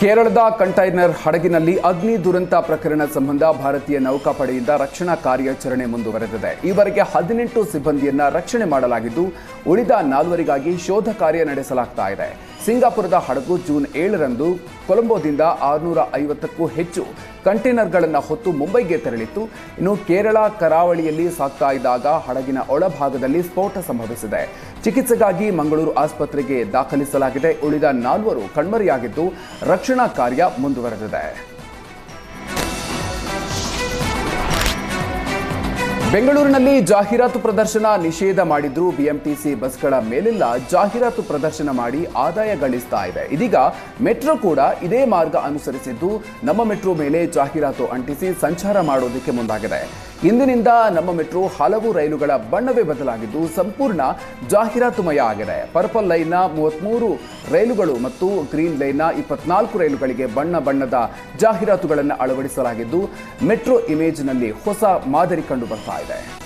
ಕೇರಳದ ಕಂಟೈನರ್ ಹಡಗಿನಲ್ಲಿ ಅಗ್ನಿ ದುರಂತ ಪ್ರಕರಣ ಸಂಬಂಧ ಭಾರತೀಯ ನೌಕಾಪಡೆಯಿಂದ ರಕ್ಷಣಾ ಕಾರ್ಯಾಚರಣೆ ಮುಂದುವರೆದಿದೆ. ಈವರೆಗೆ ಹದಿನೆಂಟು ಸಿಬ್ಬಂದಿಯನ್ನ ರಕ್ಷಣೆ ಮಾಡಲಾಗಿದ್ದು, ಉಳಿದ ನಾಲ್ವರಿಗಾಗಿ ಶೋಧ ಕಾರ್ಯ ನಡೆಸಲಾಗ್ತಾ ಇದೆ. ಸಿಂಗಾಪುರದ ಹಡಗು ಜೂನ್ ಏಳರಂದು ಕೊಲಂಬೋದಿಂದ ಆರುನೂರ ಐವತ್ತಕ್ಕೂ ಹೆಚ್ಚು ಕಂಟೈನರ್ಗಳನ್ನು ಹೊತ್ತು ಮುಂಬೈಗೆ ತೆರಳಿತ್ತು. ಇನ್ನು ಕೇರಳ, ಕರಾವಳಿಯಲ್ಲಿ ಸಾಗ್ತಾ ಇದ್ದಾಗ ಹಡಗಿನ ಒಳಭಾಗದಲ್ಲಿ ಸ್ಫೋಟ ಸಂಭವಿಸಿದೆ. ಚಿಕಿತ್ಸೆಗಾಗಿ ಮಂಗಳೂರು ಆಸ್ಪತ್ರೆಗೆ ದಾಖಲಿಸಲಾಗಿದೆ. ಉಳಿದ ನಾಲ್ವರು ಕಣ್ಮರೆಯಾಗಿದ್ದು, ರಕ್ಷಣಾ ಕಾರ್ಯ ಮುಂದುವರೆದಿದೆ. ಬೆಂಗಳೂರಿನಲ್ಲಿ ಜಾಹೀರಾತು ಪ್ರದರ್ಶನ ನಿಷೇಧ ಮಾಡಿದ್ರು ಬಿಎಂಟಿಸಿ ಬಸ್ಗಳ ಮೇಲೆಲ್ಲ. ಜಾಹೀರಾತು ಪ್ರದರ್ಶನ ಮಾಡಿ ಆದಾಯ ಗಳಿಸ್ತಾ ಇದೆ. ಇದೀಗ ಮೆಟ್ರೋ ಕೂಡ ಇದೇ ಮಾರ್ಗ ಅನುಸರಿಸಿದ್ದು ನಮ್ಮ ಮೆಟ್ರೋ ಮೇಲೆ ಜಾಹೀರಾತು ಅಂಟಿಸಿ ಸಂಚಾರ ಮಾಡೋದಕ್ಕೆ ಮುಂದಾಗಿದೆ. ಇಂದಿನಿಂದ ನಮ್ಮ ಮೆಟ್ರೋ ಹಲವು ರೈಲುಗಳ ಬಣ್ಣವೇ ಬದಲಾಗಿದ್ದು ಸಂಪೂರ್ಣ ಜಾಹೀರಾತುಮಯ ಆಗಿದೆ. ಪರ್ಪಲ್ ಲೈನ್ನ ಮೂವತ್ಮೂರು ರೈಲುಗಳು ಮತ್ತು ಗ್ರೀನ್ ಲೈನ್ನ ಇಪ್ಪತ್ನಾಲ್ಕು ರೈಲುಗಳಿಗೆ ಬಣ್ಣ ಬಣ್ಣದ ಜಾಹೀರಾತುಗಳನ್ನು ಅಳವಡಿಸಲಾಗಿದ್ದು, ಮೆಟ್ರೋ ಇಮೇಜ್ನಲ್ಲಿ ಹೊಸ ಮಾದರಿ ಕಂಡು ಬರ್ತಾ ಇದೆ.